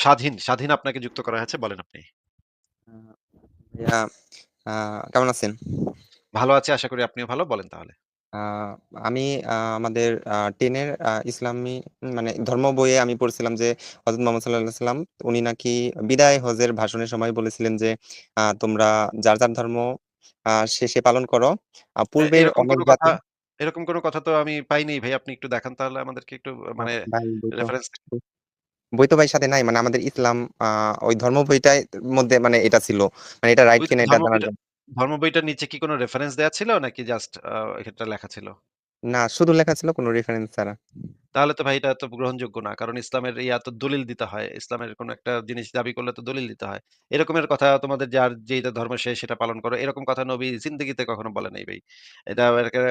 স্বাধীন, স্বাধীন আপনাকে যুক্ত করা হয়েছে বলেন আপনি। কেমন আছেন? ভালো আছি আশা করি আপনিও ভালো। বলেন তাহলে। আমি আমাদের আ 10 এর আ ইসলামী মানে ধর্ম বইয়ে আমি পড়ছিলাম যে হযরত মুহাম্মদ সাল্লাল্লাহু আলাইহি ওয়াসাল্লাম উনি নাকি বিদায় হজের ভাষণের সময় বলেছিলেন যে তোমরা যার, যার ধর্ম সে পালন করো। পূর্বের অনেক কথা এরকম কোন কথা তো আমি পাইনি ভাই। আপনি একটু দেখান তাহলে আমাদেরকে একটু মানে রেফারেন্স বই বই তো ভাই সাথে নাই। মানে আমাদের ইসলাম ওই ধর্ম বইটায় মধ্যে মানে এটা ছিল। মানে এটা রাইট কিনা এটা জানার জন্য। ধর্ম বইটার নিচে কি কোনো রেফারেন্স দেয়া ছিল নাকি জাস্ট এটা লেখা ছিল? না শুধু লেখা ছিল কোন রেফারেন্স ছাড়া। তাহলে তো ভাই এটা তো গ্রহণযোগ্য না। কারণ ইসলামের ইয়া তো দলিল দিতে হয়। ইসলামের কোন একটা জিনিস দাবি করলে তো দলিল দিতে হয়। এরকমের কথা তোমাদের যার যেটা ধর্ম সে সেটা পালন করো। এরকম কথা নবী জিন্দেগিতে কখনো বলে নাই ভাই। এটা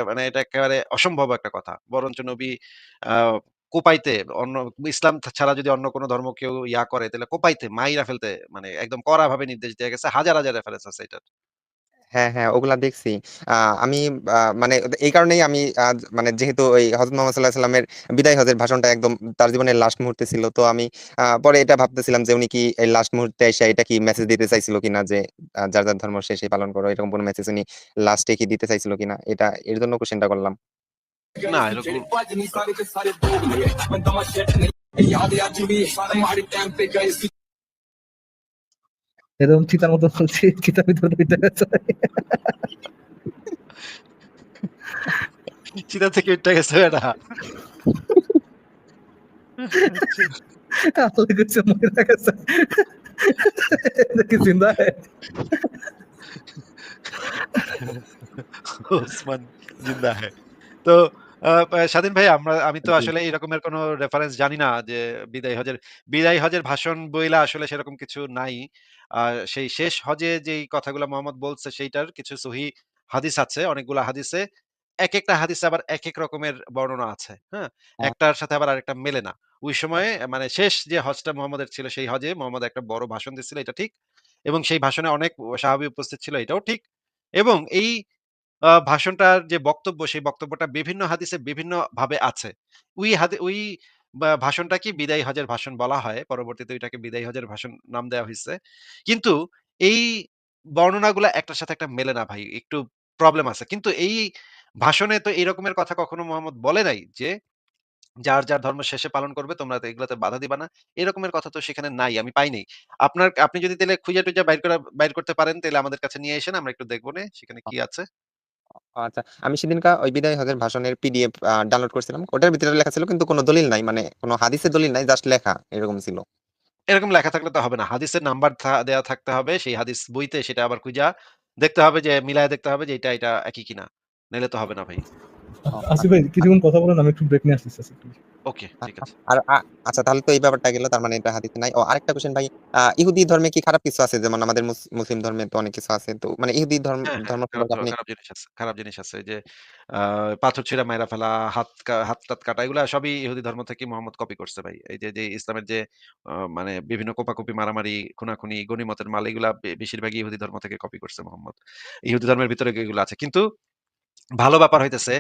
মানে এটা একেবারে অসম্ভব একটা কথা। বরঞ্চ নবী কোপাইতে অন্য ইসলাম ছাড়া যদি অন্য কোন ধর্ম কেউ ইয়া করে তাহলে কোপাইতে মাইরা ফেলতে মানে একদম কড়াভাবে নির্দেশ দিয়ে গেছে। হাজার, হাজার রেফারেন্স আছে এটার। হ্যাঁ, হ্যাঁ, ওগুলা দেখছি। আমি মানে এই কারণেই আমি মানে যেহেতু ওই হযরত মুহাম্মদ সাঃ এর বিদায় হজের ভাষণটা একদম তার জীবনের লাস্ট মুহূর্তে ছিল। তো আমি পরে এটা ভাবতেছিলাম যে উনি কি এই লাস্ট মুহূর্তে এসে এটা কি মেসেজ দিতে চাইছিল কিনা যে যার, যার ধর্ম সে, সে পালন করো। এরকম কোন মেসেজ উনি লাস্টে কি দিতে চাইছিল কিনা? এটা এর জন্য কোয়েশ্চেনটা করলাম। না এরকম এরকম চিতার মতো বলছি চিতার ভিতরে চিতা থেকে গেছে। আল্লাহ গেছে। এটা কি জিন্দা है? ওসমান জিন্দা है। তো স্বাধীন ভাই আমরা আমি তো আসলে এরকমের কোন রেফারেন্স জানি না যে বিদায় হজের বিদায় হজের ভাষণ বইলা আসলে সেরকম কিছু নাই। আ সেই শেষ হজে যেই কথাগুলা মোহাম্মদ বলছে সেইটার কিছু সহি হাদিস আছে। অনেকগুলা হাদিসে একেকটা হাদিসে আবার একেক রকমের বর্ণনা আছে। হ্যাঁ? হ্যাঁ, একটার সাথে আবার আরেকটা মেলে না। ওই সময়ে মানে শেষ যে হজটা মোহাম্মদের ছিল সেই হজে মোহাম্মদ একটা বড় ভাষণ দিচ্ছিল এটা ঠিক। এবং সেই ভাষণে অনেক সাহাবী উপস্থিত ছিল এটাও ঠিক। এবং এই আ ভাষণটার যে বক্তব্য সেই বক্তব্যটা বিভিন্ন হাদিসে বিভিন্নভাবে আছে। ওই হাদি ওই বা ভাষণটাকে বিদায়ী হজের ভাষণ বলা হয়। পরবর্তীতে ওইটাকে বিদায়ী হজের ভাষণ নাম দেওয়া হইছে। কিন্তু এই বর্ণনাগুলা একটার সাথে একটা মেলে না ভাই। একটু প্রবলেম আছে। কিন্তু এই ভাষণে তো এরকমের কথা কখনো মোহাম্মদ বলে নাই যে, যার, যার ধর্ম শেষে পালন করবে তোমরা তো এগুলাতে বাধা দিবা না। এরকমের কথা তো সেখানে নাই। আমি পাই নাই। আপনার আপনি যদি তাইলে খুঁজা-টুইজা বাইর করা বাইর করতে পারেন তাইলে আমাদের কাছে নিয়ে আইসেন। আমরা একটু দেখবনে সেখানে অ কি আছে। আচ্ছা। আমি সেদিনকার ওই বিদায় হজের ভাষণের পিডিএফ ডাউনলোড করছিলাম। ওটার ভিতরে লেখা ছিল কিন্তু কোনো দলিল নাই। মানে কোনো হাদিসের দলিল নাই জাস্ট লেখা এরকম ছিল। এরকম লেখা থাকলে তো হবে না। হাদিসের নাম্বার দেওয়া দেয়া থাকতে হবে। সেই হাদিস বইতে সেটা আবার খুঁজা দেখতে হবে যে মিলায় দেখতে হবে যে এটা, এটা একই কিনা। নাইলে তো হবে না ভাই। আসি আসিফ ভাই কিছুক্ষণ কথা বলেন আমি একটু ব্রেক নিয়ে আসতেছি। ওকে ঠিক আচ্ছা। আছে। আর আচ্ছা তাহলে তো এই ব্যাপারটা গেল। তার মানে এটা হাদিসে নাই। ও আরেকটা কোয়েশ্চেন ভাই। ইহুদি ধর্মে কি খারাপ কিছু আছে? যেমন আমাদের মুসলিম ধর্মে তো অনেক কিছু আছে। তো মানে ইহুদি ধর্ম হ্যাঁ, হ্যাঁ। ধর্ম খারাপ সম্পর্কে জ আপনি খারাপ জিনিস আছে। খারাপ জিনিস আছে। যে পাথর ছিঁড়া মাইরা ফেলা, হাত হাত-টাত কাটা এগুলা সবই ইহুদি ধর্ম থেকে মোহাম্মদ কপি করছে ভাই। এই যে, যে ইসলামের যে মানে বিভিন্ন কোপাকুপি, মারামারি, খুনাখুনি, গনিমতের মাল এগুলা বেশিরভাগই ইহুদি ধর্ম থেকে কপি করছে মোহাম্মদ। ইহুদি ধর্মের ভিতরে এগুলো আছে। কিন্তু ভালো ব্যাপার হইতেছে,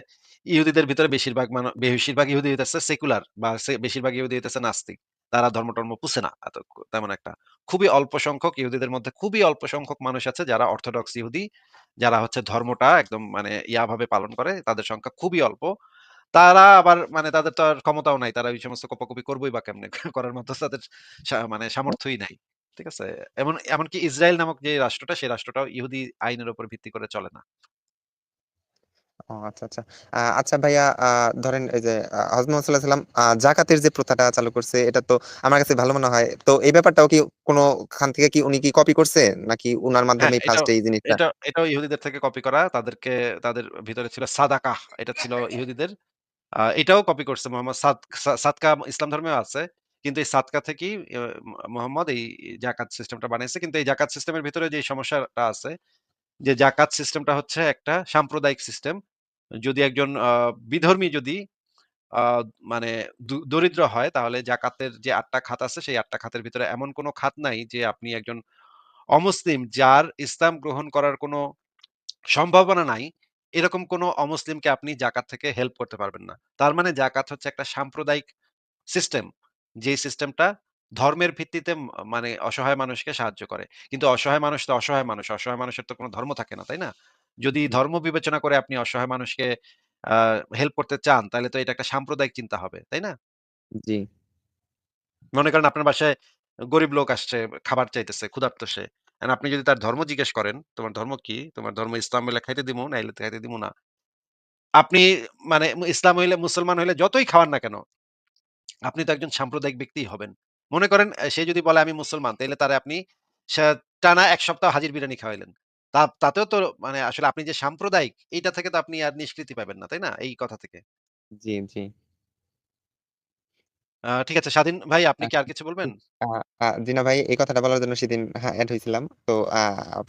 ইহুদিদের ভিতরে বেশিরভাগ মান, বেশিরভাগ ইহুদি হইতেছে সেকুলার বা বেশিরভাগ ইহুদি হইতেছে নাস্তিক। তারা ধর্ম-টর্ম পুছে না, এত তেমন একটা। খুবই অল্প সংখ্যক ইহুদিদের মধ্যে খুবই অল্প সংখ্যক মানুষ আছে যারা অর্থোডক্স ইহুদি। যারা হচ্ছে ধর্মটা একদম মানে ইয়া ভাবে পালন করে। তাদের সংখ্যা খুবই অল্প। তারা আবার মানে তাদের তো আর ক্ষমতাও নাই। তারা ওই সমস্ত কোপাকুপি করবই বা কেমনে? করার মতো তাদের মানে সামর্থ্যই নাই। ঠিক আছে? এমন, এমনকি ইসরায়েল নামক যে রাষ্ট্রটা, সেই রাষ্ট্রটাও ইহুদি আইনের উপর ভিত্তি করে চলে না। ও আচ্ছা, আচ্ছা। আচ্ছা ভাইয়া আ ধরেন এই যে আ হযরত মুহাম্মদ সাঃ আ জাকাতের যে প্রথাটা চালু করছে এটা তো আমার কাছে ভালো মনে হয়। তো এই ব্যাপারটাও কি কোন খান থেকে কি উনি কি কপি করছে? নাকি উনার হ্যাঁ, মাধ্যমেই এটাও ফার্স্ট এই জিনিসটা? এটা এটাও ইহুদিদের থেকে কপি করা। তাদেরকে তাদের ভিতরে ছিল সাদাকাহ এটা ছিল ইহুদিদের। আ এটাও কপি করছে মোহাম্মদ সাদ সা সাদকা ইসলাম ধর্মেও আছে। কিন্তু এই সাদকা থেকেই মোহাম্মদ এই জাকাত সিস্টেমটা বানিয়েছে কিন্তু এই জাকাত সিস্টেমের ভিতরে যে সমস্যাটা আছে যে জাকাত সিস্টেমটা হচ্ছে একটা সাম্প্রদায়িক সিস্টেম। যদি একজন বিধর্মী যদি মানে দরিদ্র হয় তাহলে জাকাতের যে ৮ টা খাত আছে সেই ৮ টা খাতের ভিতরে এমন কোন খাত নাই যে আপনি একজন অমুসলিম যার ইসলাম গ্রহণ করার কোন সম্ভাবনা নাই, এরকম কোন অমুসলিমকে আপনি জাকাত থেকে হেল্প করতে পারবেন না। তার মানে জাকাত হচ্ছে একটা সাম্প্রদায়িক সিস্টেম। যেই সিস্টেমটা ধর্মের ভিত্তিতে মানে অসহায় মানুষকে সাহায্য করে। কিন্তু অসহায় মানুষ তো অসহায় মানুষ। অসহায় মানুষের তো কোনো ধর্ম থাকে না, তাই না? যদি ধর্ম বিবেচনা করে আপনি অসহায় মানুষকে হেল্প করতে চান, তাইলে তো এটা একটা সাম্প্রদায়িক চিন্তা হবে, তাই না? জি। মনে করেন আপনার বাসায় গরিব লোক আসছে, খাবার চাইতেছে, ক্ষুধার্ত সে। আপনি যদি তার ধর্ম জিজ্ঞেস করেন, "তোমার ধর্ম কি? তোমার ধর্ম ইসলাম হইলে খাইতে দিমু, নাইলে তো খাইতে দিমু না।" আপনি মানে ইসলাম হইলে মুসলমান হইলে যতই খাওয়ান না কেন, আপনি তো একজন সাম্প্রদায়িক ব্যক্তিই হবেন। মনে করেন সে যদি বলে আমি মুসলমান, তাহলে তারে আপনি সা টানা এক সপ্তাহ হাজির বিরিয়ানি খাওয়াইলেন। তা তাতেও তো মানে আসলে আপনি যে সাম্প্রদায়িক, এইটা থেকে তো আপনি আর নিষ্কৃতি পাবেন না, তাই না? এই কথা থেকে। জি, জি। আ ঠিক আছে, স্বাধীন ভাই আপনি কি আর কিছু বলবেন? আ আ জি না ভাই, এই কথাটা বলার জন্য সেদিন হ্যাঁ, এড হইছিলাম। তো আ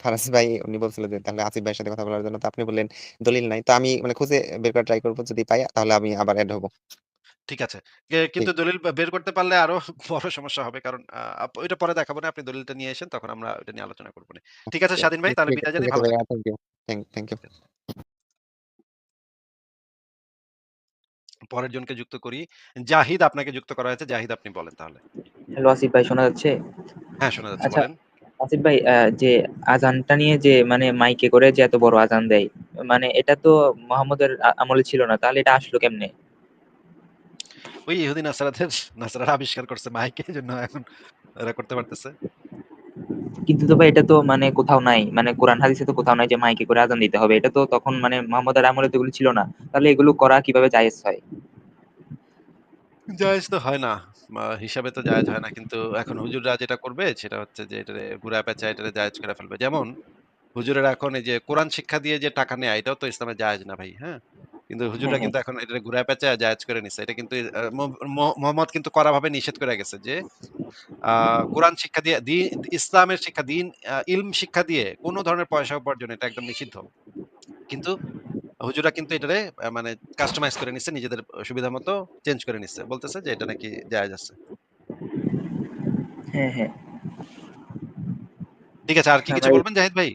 ফারাজ ভাই উনি বলছিল যে তাহলে আসিফ ভাইয়ের সাথে কথা বলার জন্য। তো আপনি বললেন দলিল নাই। তো আমি মানে খুঁজে বের করার ট্রাই করব। যদি পাই তাহলে আমি আবার এড হব। ঠিক আছে। কে কিন্তু দলিল বে বের করতে পারলে আরও বড় সমস্যা হবে। কারণ আপ ওইটা পরে দেখাবো না। আপনি দলিলটা নিয়ে আসেন, তখন আমরা ওইটা নিয়ে আলোচনা করব নে। ঠিক আছে স্বাধীন ভাই, ঠিক তাহলে ঠিক বিদায় ঠিক। আছে ভালো ভাইয়া। থাকবেন। Thank you. Thank thank you. পরের জনকে যুক্ত করি। জাহিদ আপনাকে যুক্ত করা হয়েছে। জাহিদ আপনি বলেন তাহলে। হ্যালো আসিফ ভাই শোনা যাচ্ছে? হ্যাঁ, শোনা যাচ্ছে। আচ্ছা বলেন। আসিফ ভাই যে আজানটা নিয়ে যে মানে মাইকে করে যে এত বড় আজান দেয়, মানে এটা তো মোহাম্মদের আ আমলে ছিল না। তাহলে এটা আসলো কেমনে? ওই ইহুদি নাসারাদের নাসারারা আবিষ্কার করছে মাইক এজন্য এখন এরা করতে পারতেছে। কিন্তু তো ভাই এটা তো মানে কোথাও নাই। মানে কোরআন হাদিসে তো কোথাও নাই যে মাইকে করে আযান দিতে হবে। এটা তো তখন মানে মোহাম্মদের আমলে তো এগুলো ছিল না। তাহলে এগুলো করা কীভাবে জায়েজ হয়? জায়েজ তো হয় না। হিসাবে তো জায়েজ হয় না। কিন্তু এখন হুজুররা যেটা করবে সেটা হচ্ছে যে এটারে ঘুরায় পেঁচায় এটারে জায়েজ করে ফেলবে। যেমন হুজুরের এখন এই যে কোরআন শিক্ষা দিয়ে যে টাকা নেয়া এটাও তো ইসলামে জায়েজ না ভাই, হ্যাঁ? কিন্তু হুজুররা হ্যাঁ। কিন্তু এখন এটা ঘুরায় পেঁচায় জায়েজ করে নিছে। এটা কিন্তু মোহাম্মদ কিন্তু কড়াভাবে নিষেধ করে গেছে যে কোরআন শিক্ষা দিয়ে দিন ইসলামের শিক্ষা দিন ইলম শিক্ষা দিয়ে কোন ধরনের পয়সা উপার্জন এটা একদম নিষিদ্ধ। কিন্তু হুজুরা কিন্তু এটারে মানে কাস্টমাইজ করে নিছে নিজেদের সুবিধা মতো চেঞ্জ করে নিছে। বলতেছে যে এটা নাকি জায়েজ আছে। হ্যাঁ, হ্যাঁ। ঠিক আছে। আর কি হ্যাঁ কিছু বলবেন জাহিদ ভাই?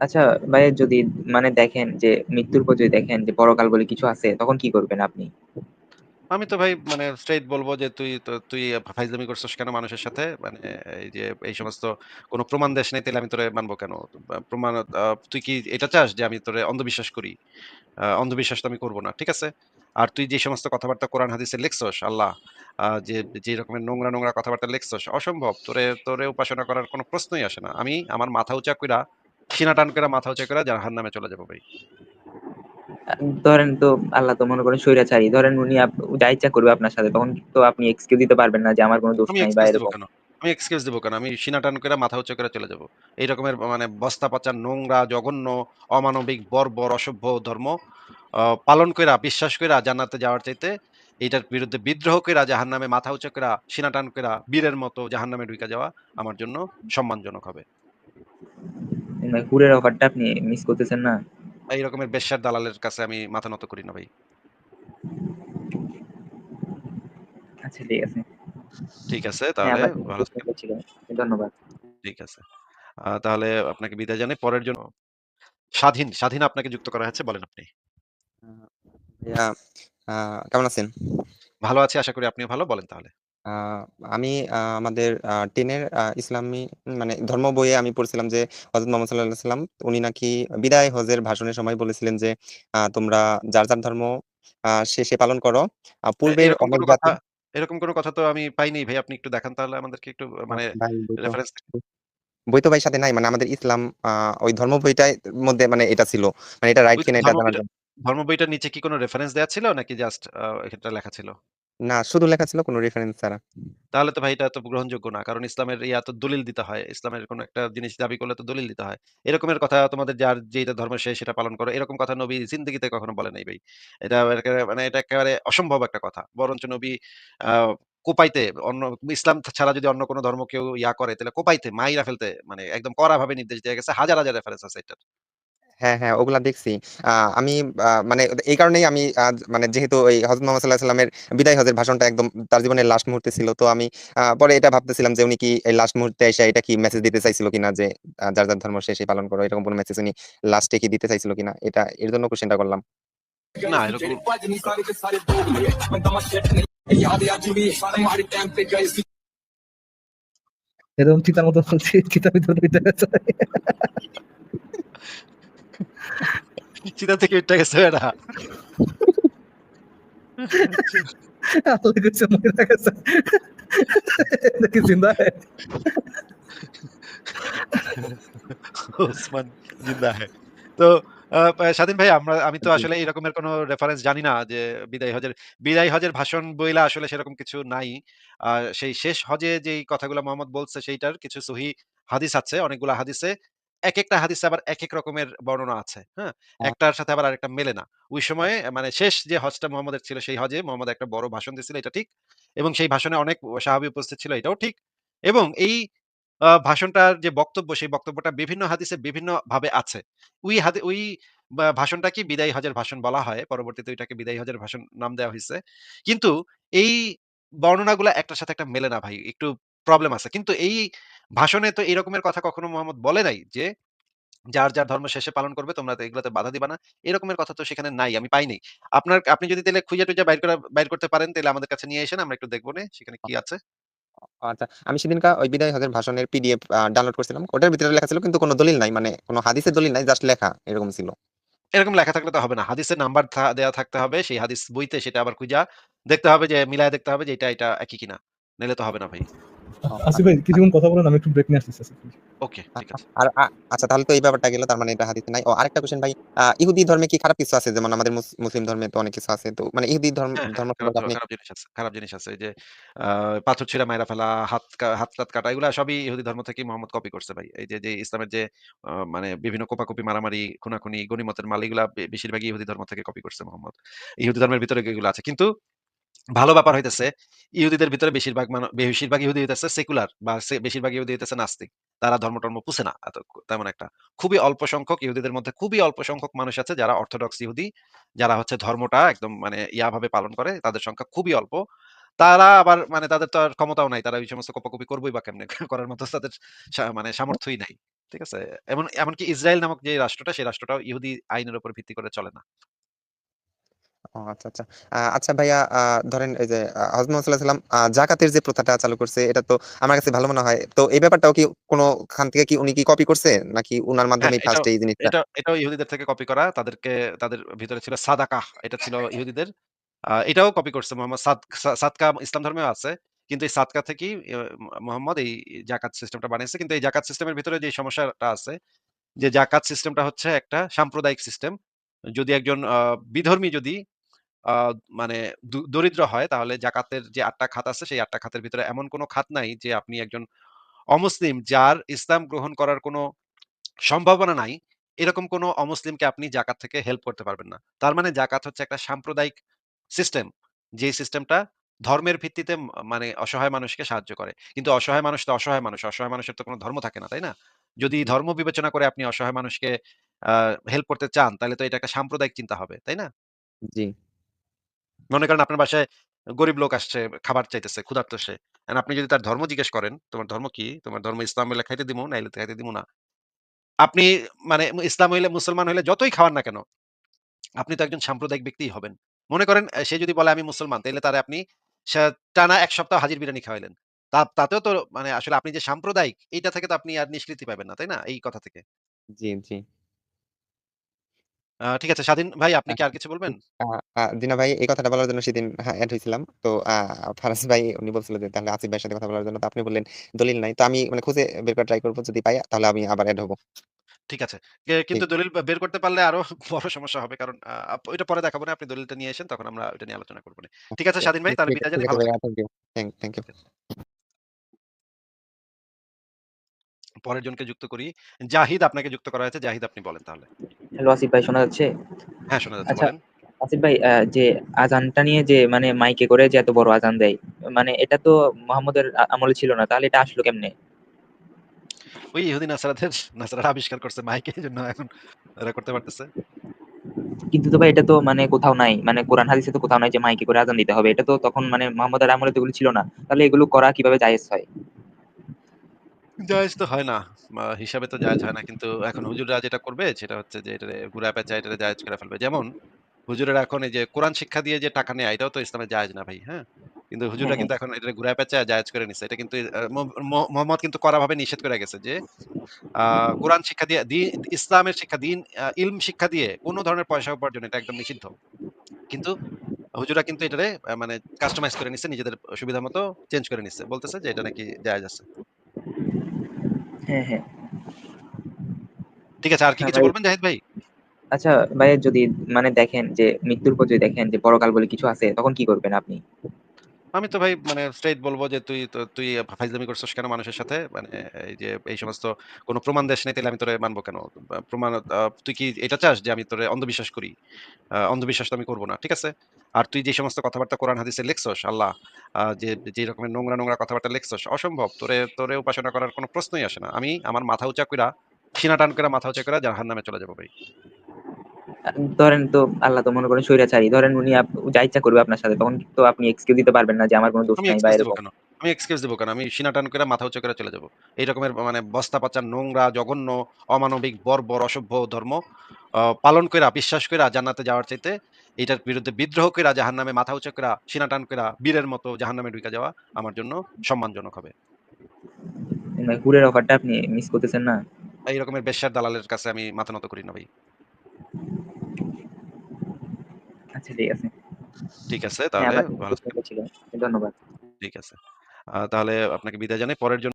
আচ্ছা ভাইয়া যদি মানে দেখেন যে মৃত্যুর পর যদি দেখেন যে পরকাল বলে কিছু আছে, তখন কি করবেন আপনি? আমি তো ভাই মানে স্ট্রেইট বলব যে তুই তো তুই ফাইজলামি করছস কেন মানুষের সাথে? মানে এই যে এই সমস্ত কোন প্রমাণ দেস নাই তাইলে আমি তোরে মানব কেন? প্রমাণ তুই কি এটা চাস যে আমি তোরে অন্ধবিশ্বাস করি? অন্ধবিশ্বাস তো আমি করব না। ঠিক আছে? আর তুই যে সমস্ত কথাবার্তা কোরআন হাদিসে লিখছস আল্লাহ যে যে রকমের নোংরা, নোংরা কথাবার্তা লিখছস অসম্ভব। তোরে তোরে উপাসনা করার কোনো প্রশ্নই আসে না। আমি আমার মাথা উঁচা কইরা, সিনা টান কইরা মাথা উঁচা কইরা জাহান্নামে চলে যাব ভাই। ধরেন তো আল্লাহ তো মনে করেন স্বৈরাচারী। ধরেন উনি যা ইচ্ছা করবে আপনার সাথে। তখন তো আপনি এক্সকিউজ দিতে পারবেন না যে আমার কোন দোষ নাই বা এরকম। আমি এক্সকিউজ দিব কেন? আমি সিনা টান কইরা মাথা উঁচু করে চলে যাব। এই রকমের মানে বস্তা পচা নোংরা, জঘন্য, অমানবিক, বর্বর, অসভ্য ধর্ম পালন কইরা, বিশ্বাস কইরা জান্নাতে যাওয়ার চাইতে এইটার বিরুদ্ধে বিদ্রোহ কইরা জাহান্নামে মাথা উঁচু কইরা, সিনা টান কইরা বীরের মতো জাহান্নামে ঢুকে যাওয়া আমার জন্য সম্মানজনক হবে। মানে হুরের অফারটা আপনি মিস করতেছেন না? এই রকমের বেশ্যার দালালের কাছে আমি মাথা নত করি না ভাই। আচ্ছা ঠিক আছে। ঠিক আছে হ্যাঁ, তাহলে ভালো। ধন্যবাদ। ঠিক আছে। তাহলে আপনাকে বিদায় জানাই। পরের জন্য স্বাধীন, স্বাধীন আপনাকে যুক্ত করা হয়েছে। বলেন আপনি। কেমন আছেন? ভালো আছি। আশা করি আপনিও ভালো। বলেন তাহলে। আ আমি আ আমাদের আ 10 এর আ ইসলামী মানে ধর্ম বইয়ে আমি পড়ছিলাম যে হযরত মুহাম্মদ সাল্লাল্লাহু আলাইহি উনি নাকি বিদায় হজের ভাষণের সময় বলেছিলেন যে আ তোমরা যার, যার ধর্ম আ সে, সে পালন করো। আ এ পূর্বের এরকম অনেক কোন কথা জাতি এরকম কোন কথা তো আমি পাইনি ভাই। আপনি একটু দেখান তাহলে আমাদেরকে একটু আ মানে ভাই বই তো রেফারেন্স বই তো ভাই সাথে নাই। মানে আমাদের ইসলাম আ ওই ধর্ম বইটার মধ্যে মানে এটা ছিল। মানে এটা রাইট ওই কিনা এটা ধর্ম বইটা জন্য। ধর্ম বইটার নিচে কি কোনো রেফারেন্স দেয়া ছিল নাকি জাস্ট আ এটা লেখা ছিল? না, শুধু লেখা ছিল কোন রেফারেন্স ছাড়া। তাহলে তো ভাই এটা তো গ্রহণযোগ্য না। কারণ ইসলামের ইয়া তো দলিল দিতে হয়। ইসলামের কোন একটা জিনিস দাবি করলে তো দলিল দিতে হয়। এরকমের কথা তোমাদের যার যেটা ধর্ম সে সেটা পালন করো। এরকম কথা নবী জিন্দেগিতে কখনো বলে নাই ভাই। এটা মানে এটা একেবারে অসম্ভব একটা কথা। বরঞ্চ নবী কোপাইতে অন্য ইসলাম ছাড়া যদি অন্য কোন ধর্ম কেউ ইয়া করে তাহলে কোপাইতে, মাইরা ফেলতে মানে একদম কড়াভাবে নির্দেশ দেয়া গেছে। হাজার, হাজার রেফারেন্স আছে এটার। হ্যাঁ হ্যাঁ ওগুলা দেখছি। আমি মানে এই কারণেই আমি মানে যেহেতু ওই হজরত মোহাম্মদ সাল্লাহ সাল্লামের বিদায় হজের ভাষণটা একদম তার জীবনের লাস্ট মুহূর্তে ছিল তো আমি পরে এটা ভাবতেছিলাম যে উনি কি এই লাস্ট মুহূর্তে এসে এটা কি মেসেজ দিতে চাইছিল কিনা যে যার যার ধর্ম সে পালন করো এরকম কোনো মেসেজ উনি লাস্টে কি দিতে চাইছিল কিনা এটা এর জন্য কোশ্চেনটা করলাম। না এরকম এরকম চিতার মতো চিতা বিতর্ক চিতা থেকে উঠে গেছে এরা আল্লাহ মরে গেছে এটা কি জিন্দা है ওসমান জিন্দা হ্যায়। তো স্বাধীন ভাই আমরা আমি তো আসলে এরকমের কোনো রেফারেন্স জানি না যে বিদায় হজের বিদায় হজের ভাষণ বইলা আসলে সেরকম কিছু নাই। আর সেই শেষ হজে যেই কথাগুলো মোহাম্মদ বলছে সেইটার কিছু সহি হাদিস আছে অনেকগুলা হাদিসে। এক একটা হাদিসে আবার এক এক রকমের বর্ণনা আছে হ্যাঁ? হ্যাঁ। একটার সাথে আবার আরেকটা মেলে না। ওই সময়ে মানে শেষ যে হজটা মোহাম্মদের ছিল সেই হজে মোহাম্মদ একটা বড় ভাষণ দিয়েছিল এটা ঠিক। এবং সেই ভাষণে অনেক সাহাবী উপস্থিত ছিল এটাও ঠিক। এবং এই ভাষণটার যে বক্তব্য সেই বক্তব্যটা বিভিন্ন হাদিসে বিভিন্ন ভাবে আছে। ওই হাদি ওই বা ভাষণটা কি বিদায়ী হজের ভাষণ বলা হয়? পরবর্তীতে ওইটাকে বিদায়ী হজের ভাষণ নাম দেওয়া হয়েছে কিন্তু এই বর্ণনাগুলা একটার সাথে একটা মেলে না ভাই একটু প্রবলেম আছে। কিন্তু এই ভাষণে তো এরকমের কথা কখনো মোহাম্মদ বলে নাই যে যার যার ধর্ম শেষে পালন করবে তোমরা এগুলোতে বাধা দিবা না। এরকমের কথা তো সেখানে নাই আমি পাইনি আপনার আপনি যদি তাহলে খুঁজে টুজে বাইর করা বাইর করতে পারেন তাহলে আমাদের কাছে নিয়ে এসেন আমরা একটু দেখব নে সেখানে কি আছে। আচ্ছা আমি সেদিনকা ওই বিদায় হজের ভাষণের পিডিএফ ডাউনলোড করছিলাম। ওটার ভিতরে লেখা ছিল কিন্তু কোনো দলিল নাই মানে কোনো হাদিসের দলিল নাই জাস্ট লেখা এরকম ছিল। এরকম লেখা থাকলে তো হবে না। হাদিসের নাম্বার দেওয়া থাকতে হবে সেই হাদিস বইতে সেটা আবার খুঁজা দেখতে হবে যে মিলায় দেখতে হবে যে এটা এটা একই কিনা। নাহলে তো হবে না ভাই। আসিফ ভাই কিছুক্ষণ কথা বলেন আমি একটু ব্রেক নিয়ে আসতেছি আসিফ ওকে ঠিক আছে। আর আচ্ছা তাহলে তো এই ব্যাপারটা গেল তার মানে এটা হাদিসে নাই। ও আরেকটা কোশ্চেন ভাই ইহুদি ধর্মে কি খারাপ কিছু আছে? যেমন আমাদের মুসলিম ধর্মে তো অনেক কিছু আছে তো মানে ইহুদি ধর্ম হ্যাঁ, হ্যাঁ, ধর্ম খারাপ আপনি খারাপ জিনিস আছে খারাপ জিনিস আছে। যে পাথর ছিঁড়া মাইরা ফেলা হাত হাত টাত কাটা এগুলা সবই ইহুদি ধর্ম থেকে মোহাম্মদ কপি করছে ভাই। এই যে যে ইসলামের যে আহ, মানে বিভিন্ন কোপাকুপি মারামারি খুনাখুনি গনিমতের মাল এগুলা বেশিরভাগই ইহুদি ধর্ম থেকে কপি করছে মোহাম্মদ। ইহুদি ধর্মের ভিতরে এগুলো আছে। কিন্তু ভালো ব্যাপার হইতেছে, ইহুদিদের ভিতরে বেশিরভাগ মানুষ বেশিরভাগ ইহুদি হইতেছে সেকুলার বা বেশিরভাগ ইহুদি হইতেছে নাস্তিক। তারা ধর্ম টর্ম পুষে না, এত তেমন একটা খুবই অল্প সংখ্যক ইহুদিদের মধ্যে খুবই অল্প সংখ্যক মানুষ আছে যারা অর্থোডক্স ইহুদি, যারা হচ্ছে ধর্মটা একদম মানে ইয়া ভাবে পালন করে, তাদের সংখ্যা খুবই অল্প। তারা আবার মানে তাদের তো আর ক্ষমতাও নাই, তারা ওই সমস্ত কপাকপি করবোই বা কেমনে করার মতো তাদের মানে সামর্থ্যই নাই, ঠিক আছে? এমন, এমনকি ইসরায়েল নামক যে রাষ্ট্রটা, সেই রাষ্ট্রটাও ইহুদি আইনের উপর ভিত্তি করে চলে না। ও আচ্ছা আচ্ছা। আচ্ছা ভাইয়া ধরেন এই যে হজরত মোহাম্মদ সাল্লাল্লাহু আলাইহি সাল্লাম জাকাতের যে প্রথাটা চালু করছে এটা তো আমার কাছে ভালো মনে হয়। তো এই ব্যাপারটাও কি কোনো খান থেকে কি উনি কি কপি করছে? নাকি উনার হ্যাঁ মাধ্যমেই এটাও ফার্স্ট এই জিনিসটা? এটা এটাও ইহুদিদের থেকে কপি করা। তাদেরকে তাদের ভিতরে ছিল সাদাকাহ এটা ছিল ইহুদিদের। এটাও কপি করছে মোহাম্মদ সাদ সাদকা ইসলাম ধর্মেও আছে। কিন্তু এই সাদকা থেকেই মোহাম্মদ এই জাকাত সিস্টেমটা বানিয়েছে। কিন্তু এই জাকাত সিস্টেমের ভিতরে যে সমস্যাটা আছে যে জাকাত সিস্টেমটা হচ্ছে একটা সাম্প্রদায়িক সিস্টেম যদি একজন আহ, বিধর্মী যদি মানে দরিদ্র হয়, তাহলে জাকাতের যে আটটা খাত আছে, সেই আটটা খাতের ভিতরে এমন কোনো খাত নাই যে আপনি একজন অমুসলিম যার ইসলাম গ্রহণ করার কোনো সম্ভাবনা নাই, এরকম কোনো অমুসলিমকে আপনি জাকাত থেকে হেল্প করতে পারবেন না। তার মানে জাকাত হচ্ছে একটা সাম্প্রদায়িক সিস্টেম যে সিস্টেমটা ধর্মের ভিত্তিতে মানে অসহায় মানুষকে সাহায্য করে। কিন্তু অসহায় মানুষ তো অসহায় মানুষ, অসহায় মানুষের তো কোনো ধর্ম থাকে না, তাই না? যদি ধর্ম বিবেচনা করে আপনি অসহায় মানুষকে হেল্প করতে চান, তাহলে তো এটা একটা সাম্প্রদায়িক চিন্তা হবে, তাই না? জি। মনে করেন আপনার বাসায় গরিব লোক আসছে, খাবার চাইতেছে, ক্ষুধার্ত সে। আপনি যদি তার ধর্ম জিজ্ঞেস করেন, তোমার ধর্ম কি? তোমার ধর্ম ইসলাম হইলে খাইতে দিব নাইলে খাইতে দিব না? আপনি মানে ইসলাম হইলে, মুসলমান হইলে যতই খাওয়ান না কেন, আপনি তো একজন সাম্প্রদায়িক ব্যক্তিই হবেন। মনে করেন সে যদি বলে, আমি মুসলমান তাহলে তারে আপনি টানা এক সপ্তাহ হাজির বিরিয়ানি খাওয়াইলেন। তা, তাতেও তো মানে আসলে আপনি যে সাম্প্রদায়িক, এইটা থেকে তো আপনি আর নিষ্কৃতি পাবেন না, তাই না? এই কথা থেকে। জি জি। ঠিক আছে স্বাধীন ভাই আপনি কি আর কিছু বলবেন? দিনা ভাই এই কথাটা বলার জন্য সেদিন অ্যাড হয়েছিলাম। তো ফারাজ ভাই উনি বলছিল যে তাহলে আসিফ ভাইয়ের সাথে কথা বলার জন্য তো আপনি বললেন দলিল নাই। তো আমি মানে খুঁজে বের করে ট্রাই করব যদি পাই তাহলে আমি আবার অ্যাড হব। ঠিক আছে। কে- কিন্তু দলিল বা- বের করতে পারলে আরও বড় সমস্যা হবে। কারণ আপ- ওইটা পরে দেখাবো না আপনি দলিলটা নিয়ে এসেন তখন আমরা ওইটা নিয়ে আলোচনা করব না। ঠিক আছে স্বাধীন ভাই তাহলে ঠিক বিদায় ঠিক জানি আছে ভালো ভাইয়া থাকবেন। থ্যাংক ইউ থ্যাংক ইউ পরের জনকে যুক্ত করি। জাহিদ আপনাকে যুক্ত করা হয়েছে। জাহিদ আপনি বলেন তাহলে। হ্যালো আসিফ ভাই শোনা যাচ্ছে? হ্যাঁ শোনা যাচ্ছে আচ্ছা বলেন। আসিফ ভাই যে আজানটা নিয়ে যে মানে মাইকে করে যে এত বড় আজান দেয় মানে এটা তো মোহাম্মদের আমলে ছিল না। তাহলে এটা আসলো কেমনে? ওই ইহুদি নাসারাদের নাসারারা আবিষ্কার করছে মাইকে এই জন্য এখন এরা করতে পারতেছে। কিন্তু তো ভাই এটা তো মানে কোথাও নাই। মানে কোরআন হাদিসে তো কোথাও নাই যে মাইকে করে আজান দিতে হবে। এটা তো তখন মানে মোহাম্মদের আমলে তো এগুলো ছিল না। তাহলে এগুলো করা কীভাবে জায়েজ হয়? জায়েজ তো হয় না বা হিসাবে তো জায়েজ হয় না কিন্তু এখন হুজুররা যেটা করবে সেটা হচ্ছে যে এটা ঘুরা পেঁচা এটা জায়েজ করে ফেলবে যেমন হুজুরেরা এখন এই যে কোরআন শিক্ষা দিয়ে যে টাকা নেয় এটাও তো ইসলামে জায়েজ না ভাই হ্যাঁ কিন্তু হুজুররা কিন্তু এখন এটা ঘুরায় পেঁচায় জায়েজ করে নিছে। এটা কিন্তু আ ম ম মোহাম্মদ কিন্তু কড়াভাবে নিষেধ করে গেছে যে আ কোরআন শিক্ষা দিয়ে দি ইসলামের শিক্ষা দিন আ ইলম শিক্ষা দিয়ে কোন ধরনের পয়সা উপার্জন এটা একদম নিষিদ্ধ। কিন্তু হুজুররা কিন্তু এটারে আ মানে কাস্টমাইজ করে নিছে নিজেদের সুবিধা মতো চেঞ্জ করে নিছে। বলতেছে যে এটা নাকি জায়েজ আছে। হ্যাঁ, হ্যাঁ। ঠিক আছে। আর কি হ্যাঁ কিছু বলবেন জাহিদ ভাই? আচ্ছা ভাইয়া যদি মানে দেখেন যে মৃত্যুর পর যদি দেখেন যে পরকাল বলে কিছু আছে তখন কি করবেন আপনি? আমি তো ভাই মানে স্ট্রেইট বলব যে তুই তুই ফাইজলামি করছস কেন মানুষের সাথে? মানে এই যে এই সমস্ত কোন প্রমাণ দেস নাই তাইলে আমি তোরে মানব কেন? প্রমাণ তুই কি এটা চাস যে আমি তোরে অন্ধবিশ্বাস করি? অন্ধবিশ্বাস তো আমি করব না। ঠিক আছে? আর তুই যে সমস্ত কথাবার্তা কোরআন হাদিসে লিখছস আল্লাহ যে যে রকমের নোংরা, নোংরা কথাবার্তা লিখছস অসম্ভব। তোরে তোরে উপাসনা করার কোন প্রশ্নই আসে না। আমি আমার মাথা উঁচা কইরা সিনা টান কইরা মাথা উঁচা কইরা জাহান্নামে চলে যাব ভাই। ধরেন তো আল্লাহ তো মনে করেন স্বৈরাচারী। ধরেন উনি যা ইচ্ছা করবে আপনার সাথে তখন তো আপনি এক্সকিউজ দিতে পারবেন না যে আমার কোন দোষ নাই বা এরকম। আমি এক্সকিউজ দিব কেন? আমি সিনা টান করে মাথা উঁচু করে চলে যাব এই রকমের মানে বস্তা পচা নোংরা, জঘন্য, অমানবিক, বর্বর, অসভ্য ধর্ম পালন কইরা বিশ্বাস করে জান্নাতে যাওয়ার চাইতে এটার বিরুদ্ধে বিদ্রোহ কইরা জাহান্নামে মাথা উঁচু কইরা সিনা টান কইরা বীরের মতো জাহান্নামে ঢুইকা যাওয়া আমার জন্য সম্মানজনক হবে। হুরের অফারটা আপনি মিস করতেছেন না? এই রকমের বেশ্যার দালালের কাছে আমি মাথা নত করি না ভাই। আচ্ছা ঠিক আছে। ঠিক আছে হ্যাঁ, তাহলে ভালো। ধন্যবাদ। ঠিক আছে। তাহলে আপনাকে বিদায় জানাই। পরের জন